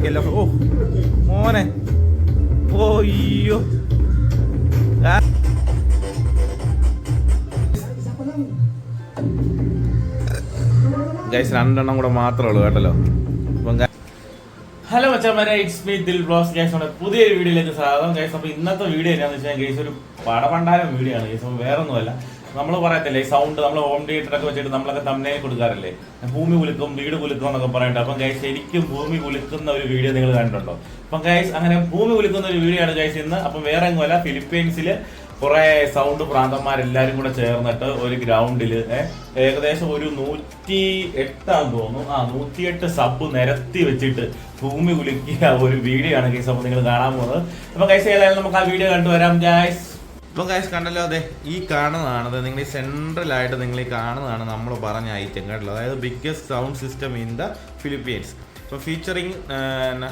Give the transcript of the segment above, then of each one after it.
ബാക്കിയെല്ലാം ഓ മോനെ. ഓയ്യോ ഗൈസ് രണ്ടെണ്ണം കൂടെ മാത്രമേ ഉള്ളൂ കേട്ടല്ലോ. ഹലോ മച്ചാമാരെ ഇറ്റ്സ് മീ ദിൽ ബ്ലോസ് ഗൈസ് നമ്മുടെ പുതിയൊരു വീഡിയോയിലേക്ക് സ്വാഗതം. ഗൈസ് അപ്പോൾ ഇന്നത്തെ വീഡിയോ എന്നാന്ന് വെച്ചാൽ ഗൈസ് ഒരു പടപണ്ടാരം വീഡിയോ ആണ്. ഗൈസ് വേറെ ഒന്നുമല്ല നമ്മൾ പറയത്തില്ലേ ഈ സൗണ്ട് നമ്മൾ ഹോം തിയേറ്റർ ഒക്കെ വെച്ചിട്ട് നമ്മളൊക്കെ തമ്മിൽ കൊടുക്കാറില്ലേ? ഭൂമി കുലുക്കും വീട് കുലുക്കും എന്നൊക്കെ പറഞ്ഞിട്ട് അപ്പം ഗൈസ് ശരിക്കും ഭൂമി കുലുക്കുന്ന ഒരു വീഡിയോ നിങ്ങൾ കണ്ടിട്ടുണ്ടോ? അപ്പം ഗൈസ് അങ്ങനെ ഭൂമി കുലുക്കുന്ന ഒരു വീഡിയോ ആണ് ഗൈസ് ഇന്ന്. അപ്പം വേറെ എങ്ങുമല്ല ഫിലിപ്പീൻസിൽ കുറെ സൗണ്ട് പ്രാന്തന്മാരെല്ലാവരും കൂടെ ചേർന്നിട്ട് ഒരു ഗ്രൗണ്ടിൽ ഏകദേശം ഒരു നൂറ്റി എട്ടാന്ന് തോന്നുന്നു. ആ നൂറ്റിയെട്ട് സബ് നിരത്തി വെച്ചിട്ട് ഭൂമി കുലുക്കിയ ഒരു വീഡിയോ ആണ് ഗൈസ് അപ്പോൾ നിങ്ങൾ കാണാൻ പോകുന്നത്. അപ്പം ഗൈസ് ഏതായാലും നമുക്ക് ആ വീഡിയോ കണ്ടുവരാം. ഗൈസ് ഇപ്പം കാശ് കണ്ടല്ലോ അതെ ഈ കാണുന്നതാണ് നിങ്ങൾ ഈ സെൻട്രലായിട്ട് നിങ്ങൾ ഈ കാണുന്നതാണ് നമ്മൾ പറഞ്ഞ ഐറ്റം കേട്ടോ അതായത് biggest sound system in the Philippines ഇപ്പോൾ featuring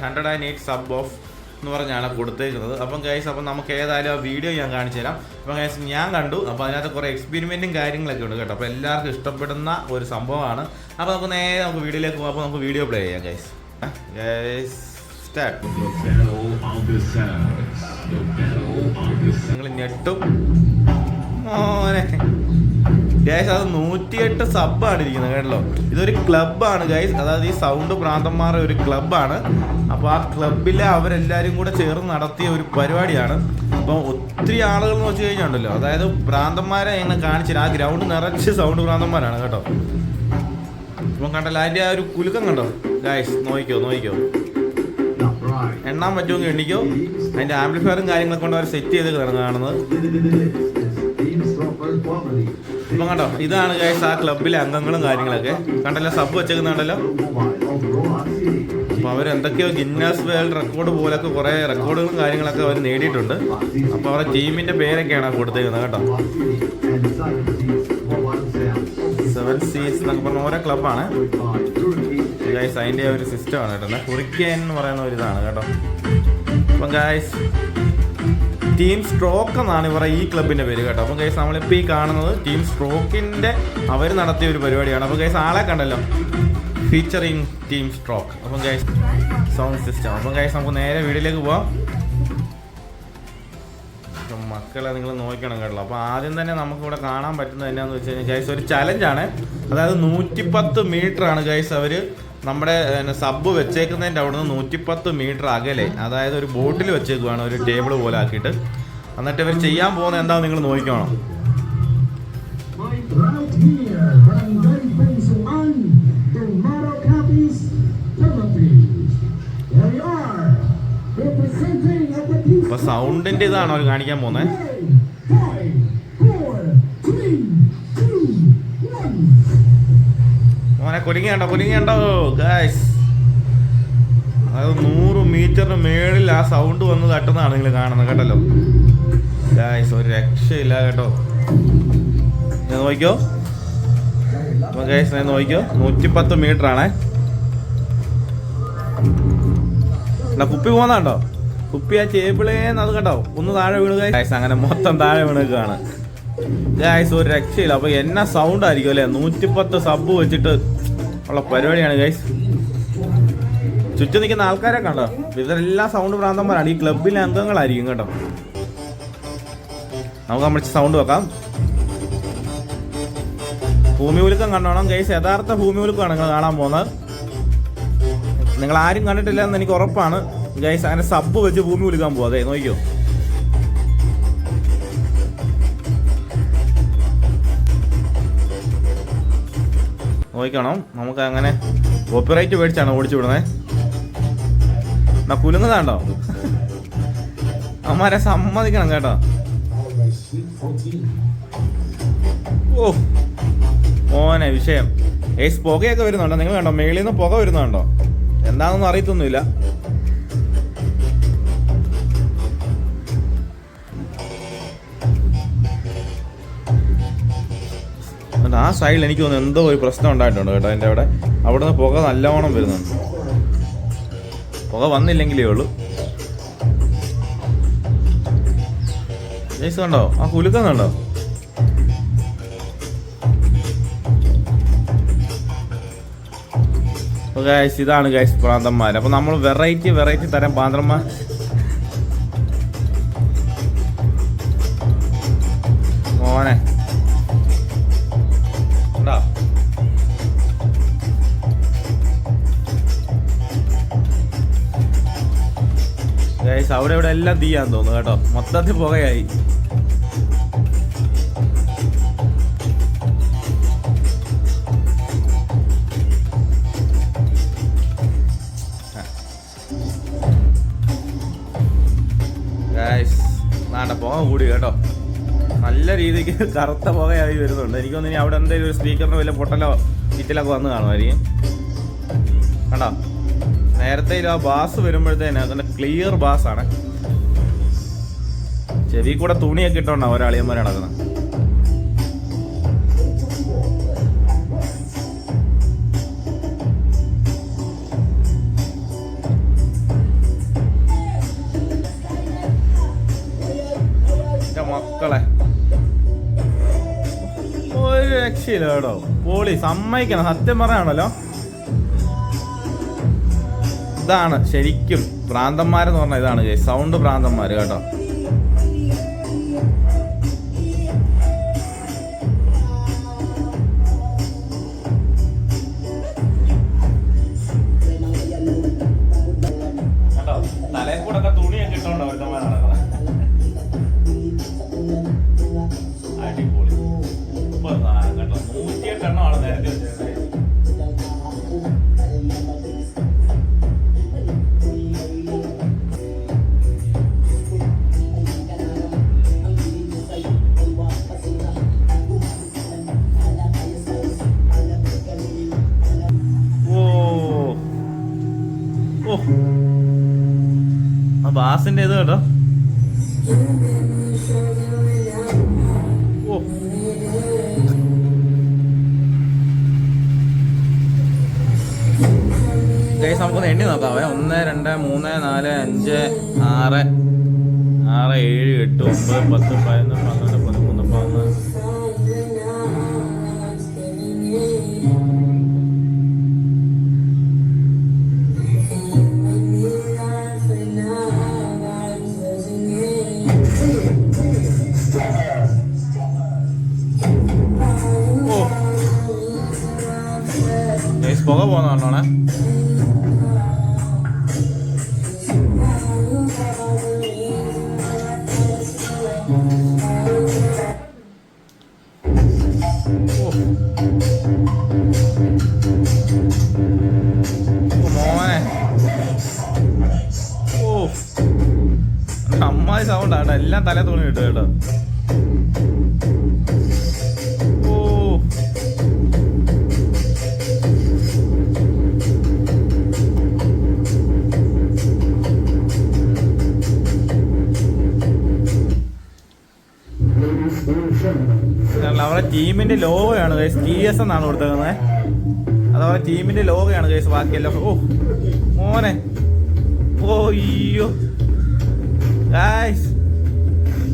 hundred and eight subwoofer എന്ന് പറഞ്ഞാണ് കൊടുത്തേക്കുന്നത്. അപ്പം ഗൈസ് അപ്പം നമുക്ക് ഏതായാലും ആ വീഡിയോ ഞാൻ കാണിച്ചു തരാം. അപ്പം ഗൈസ് ഞാൻ കണ്ടു. അപ്പോൾ അതിനകത്ത് കുറേ എക്സ്പെരിമെന്റും കാര്യങ്ങളൊക്കെ ഉണ്ട് കേട്ടോ. അപ്പോൾ എല്ലാവർക്കും ഇഷ്ടപ്പെടുന്ന ഒരു സംഭവമാണ്. അപ്പോൾ നമുക്ക് നേരെ നമുക്ക് വീഡിയോയിലേക്ക് പോകാം. അപ്പോൾ നമുക്ക് വീഡിയോ പ്ലേ ചെയ്യാം ഗൈസ് ഗൈസ് സ്റ്റാർട്ട് നിങ്ങൾ ഞെട്ടും. മോനെ. ഗൈസ് അത് നൂറ്റിയെട്ട് സബ്ബാണ് ഇരിക്കുന്നത് കേട്ടല്ലോ? ഇതൊരു ക്ലബ്ബാണ് ഗൈസ്. അതായത് ഈ സൗണ്ട് പ്രാന്തന്മാരുടെ ഒരു ക്ലബ്ബാണ് അപ്പോൾ ആ ക്ലബിലെ അവരെല്ലാവരും കൂടെ ചേർന്ന് നടത്തിയ ഒരു പരിപാടിയാണ്. അപ്പോൾ ഒത്തിരി ആളുകൾ എന്ന് വെച്ച് കഴിഞ്ഞുണ്ടല്ലോ അതായത് പ്രാന്തന്മാരെ എങ്ങനെ കാണിച്ചില്ല. ആ ഗ്രൗണ്ട് നിറച്ച് സൗണ്ട് പ്രാന്തന്മാരാണ് കേട്ടോ. ഇപ്പം കണ്ടല്ലോ അതിന്റെ ആ ഒരു കുലുക്കം കണ്ടോ? ഗൈസ് നോക്കിക്കോ നോക്കിക്കോ. എണ്ണാൻ പറ്റുമെങ്കിൽ എണ്ണിക്കോ അതിന്റെ ആംപ്ലിഫയറും കാര്യങ്ങളൊക്കെ കൊണ്ട് അവർ സെറ്റ് ചെയ്ത് കാണുന്നത്. ഇപ്പം കണ്ടോ ഇതാണ് ഗൈസ് ആ ക്ലബിലെ അംഗങ്ങളും കാര്യങ്ങളൊക്കെ. കണ്ടല്ലോ സബ് വെച്ചേക്കുന്നുണ്ടല്ലോ. അപ്പോൾ അവരെന്തൊക്കെയോ ഗിന്നസ് വേൾഡ് റെക്കോർഡ് പോലൊക്കെ കുറേ റെക്കോർഡുകളും കാര്യങ്ങളൊക്കെ അവർ നേടിയിട്ടുണ്ട്. അപ്പോൾ അവരുടെ ടീമിന്റെ പേരൊക്കെയാണ് കൊടുത്തേക്കുന്നത് കേട്ടോ. സെവൻ സീസ് എന്നൊക്കെ പറഞ്ഞ ഓരോ ക്ലബ്ബാണ് ഗൈസ് അതിന്റെ ഒരു സിസ്റ്റമാണ് കേട്ടോ. കുറിക്കൻ എന്ന് പറയുന്ന ഒരു ഇതാണ് കേട്ടോ. അപ്പം ഗൈസ് ടീം സ്ട്രോക്ക് എന്നാണ് ഇവരുടെ ഈ ക്ലബിന്റെ പേര് കേട്ടോ. അപ്പം ഗൈസ് നമ്മളിപ്പോൾ ഈ കാണുന്നത് ടീം സ്ട്രോക്കിന്റെ അവർ നടത്തിയ ഒരു പരിപാടിയാണ്. അപ്പം ഗൈസ് ആളെ കണ്ടല്ലോ. ഫീച്ചറിങ് ടീം സ്ട്രോക്ക് അപ്പം ഗൈസ് സൗണ്ട് സിസ്റ്റം അപ്പം ഗൈസ് നമുക്ക് നേരെ വീട്ടിലേക്ക് പോവാം. മക്കളെ നിങ്ങൾ നോക്കണം കേട്ടോ. അപ്പോൾ ആദ്യം തന്നെ നമുക്ക് ഇവിടെ കാണാൻ പറ്റുന്നത് എന്നാന്ന് വെച്ച് കഴിഞ്ഞാൽ ഗൈസ് ഒരു ചലഞ്ചാണ് അതായത് നൂറ്റിപ്പത്ത് മീറ്റർ ആണ് ഗൈസ് അവർ നമ്മുടെ സബ് വെച്ചേക്കുന്നതിന്റെ അവിടെ നിന്ന് നൂറ്റിപ്പത്ത് മീറ്റർ അകലെ അതായത് ഒരു ബോട്ടിൽ വെച്ചേക്കുവാണ് ഒരു ടേബിൾ പോലെ ആക്കിയിട്ട്. എന്നിട്ട് ഇവർ ചെയ്യാൻ പോകുന്ന എന്താണെന്ന് നിങ്ങൾ നോക്കിക്കോണം. അപ്പൊ സൗണ്ടിന്റെ ഇതാണ് അവർ കാണിക്കാൻ പോകുന്നത് കുലുങ്ങിയുണ്ടോ കുലുങ്ങിയുണ്ടോ? ഗായ്സ് അതായത് നൂറ് മീറ്ററിന് മേളിൽ ആ സൗണ്ട് വന്ന് തട്ടുന്നതാണ് നിങ്ങൾ കാണുന്നത് കേട്ടല്ലോ. ഗായ്സ് ഒരു രക്ഷയില്ല കേട്ടോ. ഞാൻ നോക്കിയോ ഗൈസ് ഞാൻ നോക്കിയോ നൂറ്റിപ്പത്ത് മീറ്റർ ആണേ എന്നാ കുപ്പി പോകുന്നുണ്ടോ കുപ്പി ആ ചേപ്പിളേന്ന് അത് കേട്ടോ. ഒന്ന് താഴെ വീണ് ഗായ്സ് അങ്ങനെ മൊത്തം താഴെ വീണേക്കാണ്. ഗായ്സ് ഒരു രക്ഷയില്ല. അപ്പൊ എന്നാ സൗണ്ട് ആയിരിക്കും അല്ലെ? നൂറ്റിപ്പത്ത് സബ് വെച്ചിട്ട് ഉള്ള പരിപാടിയാണ് ഗൈസ് ചുറ്റും നിൽക്കുന്ന ആൾക്കാരെ കണ്ടോ? ഇതെല്ലാം സൗണ്ട് പ്രാന്തന്മാരാണ് ഈ ക്ലബിലെ അംഗങ്ങളായിരിക്കും കേട്ടോ. നമുക്ക് നമ്മൾ സൗണ്ട് വെക്കാം. ഭൂമി ഉലുക്കം കണ്ടോണം ഗൈസ് യഥാർത്ഥ ഭൂമി ഉലുക്കമാണ് നിങ്ങൾ കാണാൻ പോകുന്നത്. നിങ്ങൾ ആരും കണ്ടിട്ടില്ല എന്ന് എനിക്ക് ഉറപ്പാണ്. ഗൈസ് അങ്ങനെ സബ് വെച്ച് ഭൂമി ഉലുക്കാൻ പോവാ. അതെ നോക്കിയോ നോക്കണം നമുക്ക് അങ്ങനെ കോപ്പിറൈറ്റ് മേടിച്ചാണ് ഓടിച്ചു വിടുന്നത്. എന്നാ കുലുങ്ങതാണ്ടോ അമ്മാരെ സമ്മതിക്കണം കേട്ടോ. ഓ മോനെ വിഷയം. ഏസ് പുകയൊക്കെ വരുന്നുണ്ടോ? നിങ്ങൾ കണ്ടോ? മേളിൽ നിന്ന് പുക വരുന്നുണ്ടോ? എന്താണെന്നൊന്നും അറിയത്തൊന്നുമില്ല. എന്നിട്ട് ആ സൈഡിൽ എനിക്ക് തോന്നുന്നു എന്തോ ഒരു പ്രശ്നം ഉണ്ടായിട്ടുണ്ട് കേട്ടോ എന്റെ അവിടെ. അവിടെ നിന്ന് പുക നല്ലവണ്ണം വരുന്നുണ്ട്. പുക വന്നില്ലെങ്കിലേ ഉള്ളൂ. ജയ്സ് കണ്ടോ? ആ കുലുക്കുന്നുണ്ടോ? അപ്പോൾ ഗൈസ് ഇതാണ് ഗൈസ് പ്രാന്തന്മാർ അപ്പോൾ നമ്മൾ വെറൈറ്റി വെറൈറ്റി തരം പ്രാന്തന്മാർ ഗൈസ് അവിടെ ഇവിടെ എല്ലാം തീയാന്ന് തോന്നുന്നു കേട്ടോ. മൊത്തത്തിൽ പുകയായി. ഗൈസ് നാണ്ട പുക കൂടി കേട്ടോ. നല്ല രീതിക്ക് കറുത്ത പുകയായി വരുന്നുണ്ട്. എനിക്കൊന്നും ഇനി അവിടെ എന്തെങ്കിലും ഒരു സ്പീക്കറിന് വല്ല പൊട്ടലോ കിറ്റിലൊക്കെ വന്ന് കാണുമായിരിക്കും. കണ്ടോ? നേരത്തെ ആ ബാസ് വരുമ്പോഴത്തേന് അതിന്റെ ക്ലിയർ ബാസ് ആണ്. ചെവി കൂടെ തുണിയൊക്കെ ഇട്ടോണ്ടാ ഒരാളിയന്മാർ നടക്കുന്നത് മക്കളെ. ഒരു രക്ഷയില്ല കേട്ടോ. പോളി സമ്മതിക്കണം. സത്യം പറയാണല്ലോ ഇതാണ് ശരിക്കും ഭ്രാന്തന്മാരെന്ന് പറഞ്ഞാൽ ഇതാണ്. സൗണ്ട് ഭ്രാന്തന്മാർ കേട്ടോ തലയിൽ കൂടെ തുണിയൊക്കെ ഇട്ടോണ്ടോ ഒരുത്തന്മാരാണ് ബാസിന്റെ ഇത് കേട്ടോ നമുക്കൊന്ന് എണ്ണി നോക്കാം. ഒന്ന് രണ്ട് മൂന്ന് നാല് അഞ്ച് ആറ് ആറ് ഏഴ് എട്ട് ഒമ്പത് പത്ത് പതിനൊന്ന് പന്ത്രണ്ട് പോകുന്ന പറഞ്ഞോണേ അമ്മായി എല്ലാം തല തോന്നി കിട്ടും കേട്ടോ. ടീമിന്റെ ലോഗോയാണ് ഗൈസ് ടി എസ് എന്നാണ് കൊടുത്തേക്കുന്നത്. അതുപോലെ ടീമിന്റെ ലോഗോയാണ് ഗൈസ് ബാക്കിയെല്ലാം. ഓ മോനെ. ഓ അയ്യോ ഗൈസ്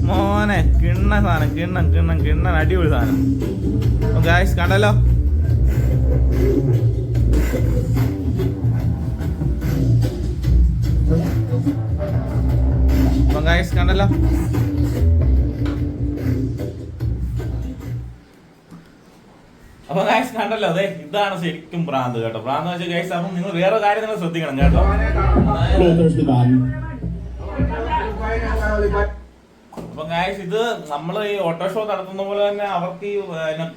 മോനെ. കിണ്ണ സാധനം കിണ്ണം കിണ്ണം കിണ്ണൻ അടിപൊളി സാധനം. ഗൈസ് കണ്ടല്ലോ? ഗായ്സ് കണ്ടല്ലോ? അപ്പൊ ഗൈസ് കണ്ടല്ലോ അതെ ഇതാണ് ശരിക്കും ഭ്രാന്ത് കേട്ടോ. ഭ്രാന്ത് വെച്ചാൽ ഗൈസ് അപ്പം നിങ്ങൾ വേറെ കാര്യം നിങ്ങൾ ശ്രദ്ധിക്കണം കേട്ടോ. അപ്പൊ ഗൈസ് ഇത് നമ്മൾ ഈ ഓട്ടോ ഷോ നടത്തുന്ന പോലെ തന്നെ അവർക്ക് ഈ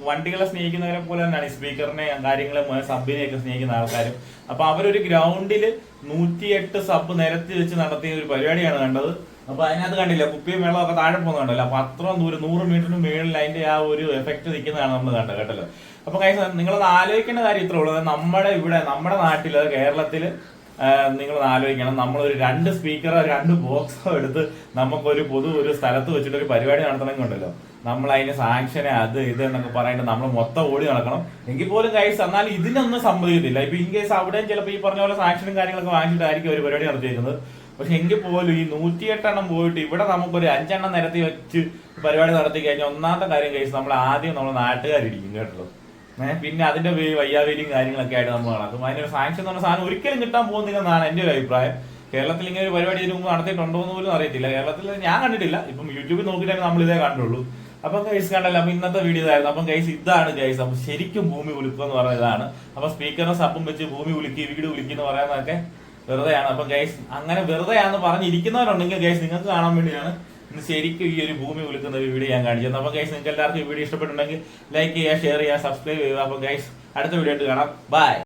വണ്ടികളെ സ്നേഹിക്കുന്നവരെ പോലെ തന്നെയാണ് ഈ സ്പീക്കറിനെ കാര്യങ്ങളെ സബിനെ ഒക്കെ സ്നേഹിക്കുന്ന ആൾക്കാരും. അപ്പൊ അവരൊരു ഗ്രൗണ്ടിൽ നൂറ്റിയെട്ട് സബ് നിരത്തി വെച്ച് നടത്തിയ ഒരു പരിപാടിയാണ് കണ്ടത്. അപ്പൊ അതിനകത്ത് കണ്ടില്ല കുപ്പിയും വെള്ളം ഒക്കെ താഴെ പോകുന്നുണ്ടല്ലോ അപ്പൊ അത്രയും ദൂരം നൂറ് മീറ്ററിന് മേളിൽ അതിന്റെ ആ ഒരു എഫക്ട് നിൽക്കുന്നതാണ് നമ്മൾ കണ്ടത് കേട്ടല്ലോ. അപ്പൊ കൈസ് നിങ്ങളത് ആലോചിക്കേണ്ട കാര്യം ഇത്രേ ഉള്ളത് നമ്മുടെ ഇവിടെ നമ്മുടെ നാട്ടിൽ കേരളത്തിൽ നിങ്ങൾ ആലോചിക്കണം. നമ്മളൊരു രണ്ട് സ്പീക്കറോ രണ്ട് ബോക്സോ എടുത്ത് നമുക്കൊരു പൊതു ഒരു സ്ഥലത്ത് വെച്ചിട്ട് ഒരു പരിപാടി നടത്തണമെങ്കിൽ ഉണ്ടല്ലോ. നമ്മൾ അതിന് സാങ്ഷനെ അത് ഇത് എന്നൊക്കെ പറഞ്ഞിട്ട് നമ്മൾ മൊത്തം ഓടി നടക്കണം. എങ്കിൽ പോലും കൈസ് എന്നാൽ ഇതിനൊന്നും സംഭവിക്കത്തില്ല. ഇപ്പൊ ഇൻ കേസ് അവിടെയും ചിലപ്പോൾ ഈ പറഞ്ഞ പോലെ സാങ്ഷനും കാര്യങ്ങളൊക്കെ വാങ്ങിച്ചിട്ടായിരിക്കും ഒരു പരിപാടി നടത്തിയിരിക്കുന്നത് പക്ഷെ എങ്കിൽ പോലും ഈ നൂറ്റിയെട്ടെണ്ണം പോയിട്ട് ഇവിടെ നമുക്കൊരു അഞ്ചെണ്ണം നിരത്തി വെച്ച് പരിപാടി നടത്തി കഴിഞ്ഞാൽ ഒന്നാമത്തെ കാര്യം കഴിച്ച് നമ്മൾ ആദ്യം നമ്മൾ നാട്ടുകാരിരിക്കും കേട്ടോ. പിന്നെ അതിന്റെ പേര് വയ്യാവേലിയും കാര്യങ്ങളൊക്കെ ആയിട്ട് നമ്മൾ നടക്കും അതിനൊരു സാങ്ഷൻ എന്ന് പറഞ്ഞ സാധനം ഒരിക്കലും കിട്ടാൻ പോകുന്നില്ല എന്നാണ് എന്റെ ഒരു അഭിപ്രായം. കേരളത്തിൽ ഇങ്ങനെ ഒരു പരിപാടി ഇതിനു മുമ്പ് നടത്തിയിട്ടുണ്ടോ എന്ന് പോലും അറിയത്തില്ല. കേരളത്തിൽ ഞാൻ കണ്ടിട്ടില്ല. ഇപ്പം യൂട്യൂബിൽ നോക്കിയിട്ടാണ് നമ്മൾ ഇതേ കണ്ടുള്ളൂ. അപ്പൊ ഗൈസ് കണ്ടല്ലോ അപ്പൊ ഇന്നത്തെ വീഡിയോ ഇതായിരുന്നു. അപ്പം ഗൈസ് ഇതാണ് ഗൈസ് അപ്പൊ ശരിക്കും ഭൂമി ഉലുക്കുക എന്ന് പറയുന്നത് ഇതാണ്. അപ്പൊ സ്പീക്കറിനെ സപ്പും വെച്ച് ഭൂമി ഉലുക്കി വീട് ഉലുക്കി എന്ന് പറയുന്നതൊക്കെ വെറുതെയാണ്. അപ്പൊ ഗൈസ് അങ്ങനെ വെറുതെയാന്ന് പറഞ്ഞിരിക്കുന്നവരുണ്ടെങ്കിൽ ഗൈസ് നിങ്ങൾക്ക് കാണാൻ വേണ്ടിയാണ് ഇന്ന് ശരിക്കും ഈ ഒരു ഭൂമി വിളിക്കുന്ന ഒരു വീഡിയോ ഞാൻ കാണിച്ചു. അപ്പൊ ഗൈസ് നിങ്ങൾക്ക് എല്ലാവർക്കും ഈ വീഡിയോ ഇഷ്ടപ്പെട്ടുണ്ടെങ്കിൽ ലൈക്ക് ചെയ്യുക ഷെയർ ചെയ്യുക സബ്സ്ക്രൈബ് ചെയ്യുക. അപ്പൊ ഗൈസ് അടുത്ത വീഡിയോ ആയിട്ട് കാണാം. ബൈ